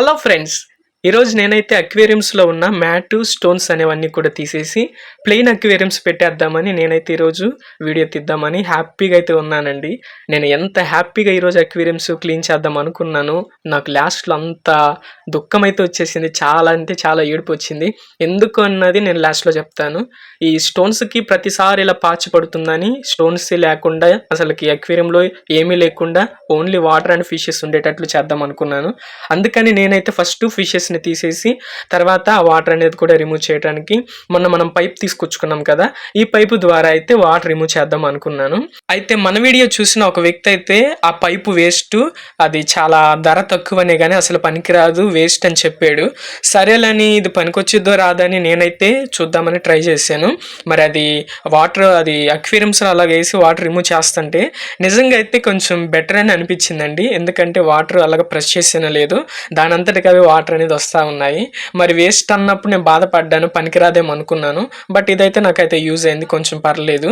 hello friends ఈరోజు నేనైతే అక్వేరియంస్లో ఉన్న మ్యాటు స్టోన్స్ అనేవన్నీ కూడా తీసేసి ప్లెయిన్ అక్వేరియంస్ పెట్టేద్దామని నేనైతే ఈరోజు వీడియో తీద్దామని హ్యాపీగా అయితే ఉన్నానండి. నేను ఎంత హ్యాపీగా ఈరోజు అక్వేరియంస్ క్లీన్ చేద్దాం అనుకున్నాను నాకు లాస్ట్లో అంత దుఃఖం అయితే వచ్చేసింది. చాలా అంటే చాలా ఏడుపు వచ్చింది. ఎందుకు అన్నది నేను లాస్ట్లో చెప్తాను. ఈ స్టోన్స్కి ప్రతిసారి ఇలా పాచి పడుతుందని స్టోన్స్ లేకుండా అసలుకి అక్వేరియంలో ఏమీ లేకుండా ఓన్లీ వాటర్ అండ్ ఫిషెస్ ఉండేటట్లు చేద్దాం అనుకున్నాను. అందుకని నేనైతే ఫస్ట్ ఫిషెస్ ఫిషెస్ని తీసేసి తర్వాత ఆ వాటర్ అనేది కూడా రిమూవ్ చేయడానికి మొన్న మనం పైప్ తీసుకొచ్చుకున్నాం కదా ఈ పైపు ద్వారా అయితే వాటర్ రిమూవ్ చేద్దాం అనుకున్నాను. అయితే మన వీడియో చూసిన ఒక వ్యక్తి అయితే ఆ పైపు వేస్ట్ అది చాలా ధర తక్కువనే కానీ అసలు పనికిరాదు వేస్ట్ అని చెప్పాడు. సరేలని ఇది పనికొచ్చిద్దో రాదని నేనైతే చూద్దామని ట్రై చేశాను. మరి అది వాటర్ అది అక్వేరియంస్ అలా వేసి వాటర్ రిమూవ్ చేస్తుంటే నిజంగా అయితే కొంచెం బెటర్ అని అనిపించిందండి. ఎందుకంటే వాటర్ అలాగ ప్రెస్ చేసిన లేదు దాని అంతటికి అవి వాటర్ అనేది వస్తూ ఉన్నాయి. మరి వేస్ట్ అన్నప్పుడు నేను బాధపడ్డాను పనికిరాదేమో అనుకున్నాను. బట్ ఇదైతే నాకైతే యూజ్ అయింది కొంచెం పర్లేదు.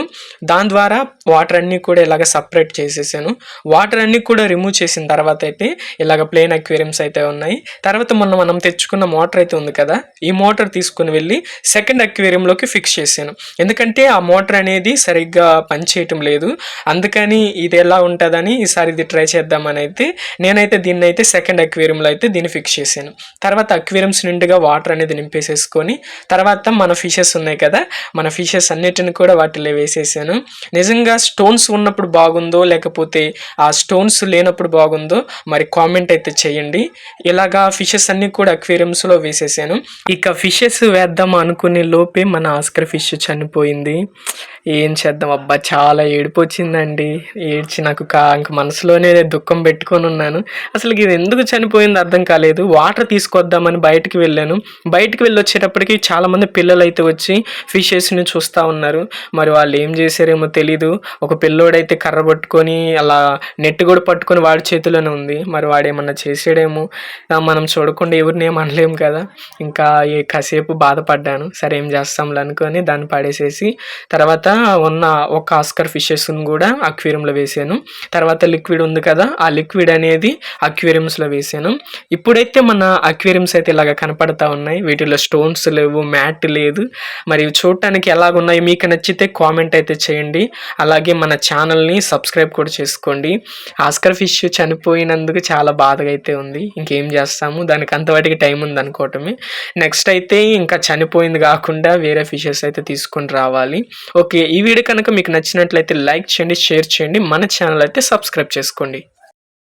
దాని ద్వారా వాటర్ అన్నీ కూడా ఇలాగ సపరేట్ చేసేసాను. వాటర్ అన్నీ కూడా రిమూవ్ చేసిన తర్వాత అయితే ఇలాగ ప్లేన్ అక్వేరియమ్స్ అయితే ఉన్నాయి. తర్వాత మొన్న మనం తెచ్చుకున్న మోటార్ అయితే ఉంది కదా ఈ మోటార్ తీసుకుని వెళ్ళి సెకండ్ అక్వేరియంలోకి ఫిక్స్ చేశాను. ఎందుకంటే ఆ మోటార్ అనేది సరిగ్గా పనిచేయటం లేదు. అందుకని ఇది ఎలా ఉంటుందని ఈసారి ఇది ట్రై చేద్దామని అయితే నేనైతే దీన్ని అయితే సెకండ్ అక్వేరియంలో అయితే దీన్ని ఫిక్స్ చేశాను. తర్వాత తర్వాత అక్వేరియంస్ నిండుగా వాటర్ అనేది నింపేసేసుకొని తర్వాత మన ఫిషెస్ ఉన్నాయి కదా మన ఫిషెస్ అన్నిటిని కూడా వాటిలో వేసేసాను. నిజంగా స్టోన్స్ ఉన్నప్పుడు బాగుందో లేకపోతే ఆ స్టోన్స్ లేనప్పుడు బాగుందో మరి కామెంట్ అయితే చేయండి. ఇలాగా ఫిషెస్ అన్నీ కూడా అక్వేరియంస్లో వేసేసాను. ఇక ఫిషెస్ వేద్దాం అనుకునే లోపే మన ఆస్కర్ ఫిష్ చనిపోయింది. ఏం చేద్దాం? అబ్బా చాలా ఏడుపు వచ్చిందండి ఏడ్చి నాకు కా ఇంక మనసులోనే దుఃఖం పెట్టుకొని ఉన్నాను. అసలు ఇది ఎందుకు చనిపోయింది అర్థం కాలేదు. వాటర్ తీసుకొద్దామని బయటికి వెళ్ళాను. బయటికి వెళ్ళి వచ్చేటప్పటికి చాలామంది పిల్లలు అయితే వచ్చి ఫిషెస్ని చూస్తూ ఉన్నారు. మరి వాళ్ళు ఏం చేశారేమో తెలీదు. ఒక పిల్లోడైతే కర్ర పట్టుకొని అలా నెట్ కూడా పట్టుకొని వాడి చేతిలోనే ఉంది. మరి వాడేమన్నా చేసాడేమో మనం చూడకుండా ఎవరిని ఏం అనలేము కదా. ఇంకా కాసేపు బాధపడ్డాను. సరే ఏం చేస్తాంలే అనుకొని దాన్ని పడేసేసి తర్వాత ఉన్న ఒక ఆస్కర్ ఫిషెస్ను కూడా అక్వేరియంలో వేసాను. తర్వాత లిక్విడ్ ఉంది కదా ఆ లిక్విడ్ అనేది అక్వేరియంస్లో వేసాను. ఇప్పుడైతే మన అక్వేరియంస్ అయితే ఇలాగ కనపడతా ఉన్నాయి. వీటిలో స్టోన్స్ లేవు మ్యాట్ లేదు. మరి చూడటానికి ఎలాగున్నాయి? మీకు నచ్చితే కామెంట్ అయితే చేయండి. అలాగే మన ఛానల్ని సబ్స్క్రైబ్ కూడా చేసుకోండి. ఆస్కర్ ఫిష్ చనిపోయినందుకు చాలా బాధగా అయితే ఉంది. ఇంకేం చేస్తాము? దానికి అంతవాటికి టైం ఉంది అనుకోవటమే. నెక్స్ట్ అయితే ఇంకా చనిపోయింది కాకుండా వేరే ఫిషెస్ అయితే తీసుకొని రావాలి. ఓకే ఈ వీడియో కనుక మీకు నచ్చినట్లయితే లైక్ చేయండి షేర్ చేయండి. మన ఛానల్ అయితే సబ్స్క్రైబ్ చేసుకోండి.